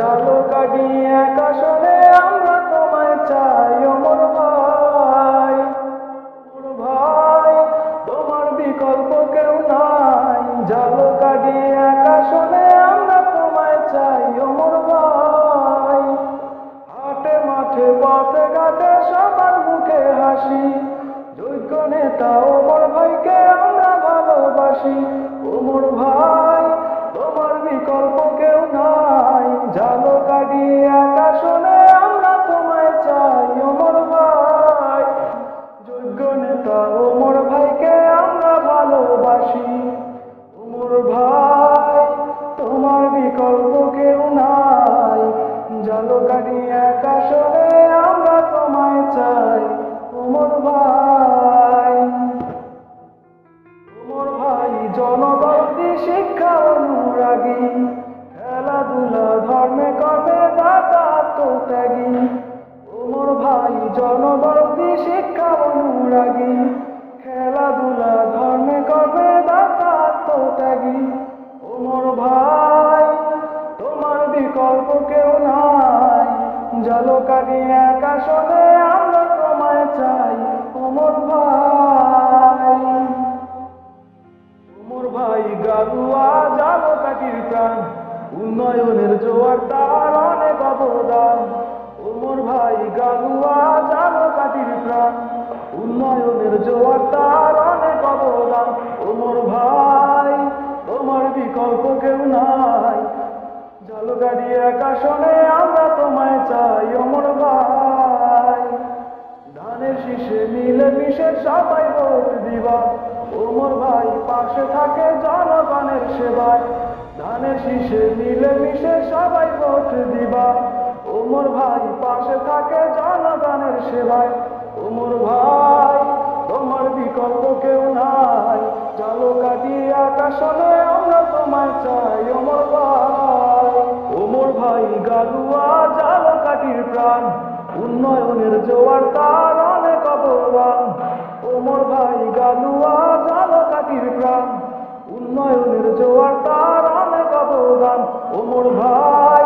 জল কাটিয়ে আমরা তোমায় চাই অমর ভাই। ভাই, তোমার বিকল্প কেউ নাই। জল কাটিয়ে আমরা তোমায় চাই অমর ভাই। হাটে মাঠে, পথে ঘাটে, সবার মুখে হাসি। যোগ্য নেতা অমর ভাইকে আমরা ভালোবাসি। অমর ভাই জালো কাটিয়ে কাটিয়ে আকাশনে আমরা তোমায় চাই, ওমর ভাই। ওমর ভাই, গালুয়া জালো কাটির প্রাণ, উন্নয়নের জোয়ার তার অনেক অবদান। ওমর ভাই, গালুয়া জালো কাটির প্রাণ, উন্নয়নের জোয়ার তার অনেক অবদান। ওমর ভাই, তোমার বিকল্প কেউ নাই। জালো কাটিয়ে আকাশনে আমরা তোমায় চাই অমর সবাই ভোট দিবা ওমর ভাই পাশে থাকে জনগণের সেবায়। ধানের শীষে মিলে মিশে সবাই ভোট দিবা ওমর ভাই পাশে থাকে জনগণের সেবায়। ওমর ভাই, তোমার বিকল্প কেউ নাই। চলো কাটিয়ে আকাশনে আমরা তোমায় চাই, ওমর ভাই। ওমর ভাই গালুয়া জালো কাটির প্রাণ। উন্নয়নের জোয়ার তার অনেক অবদান। জালো উন্নয়নের জোয়ার তার অনেক অবদান। ওমর ভাই,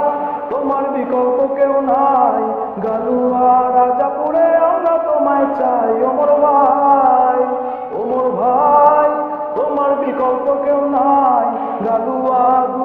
তোমার বিকল্প কেউ নাই। গালুয়া রাজাপুরে আমরা তোমায় চাই, ওমর ভাই। ওমর ভাই, তোমার বিকল্প কেউ নাই। গালুয়া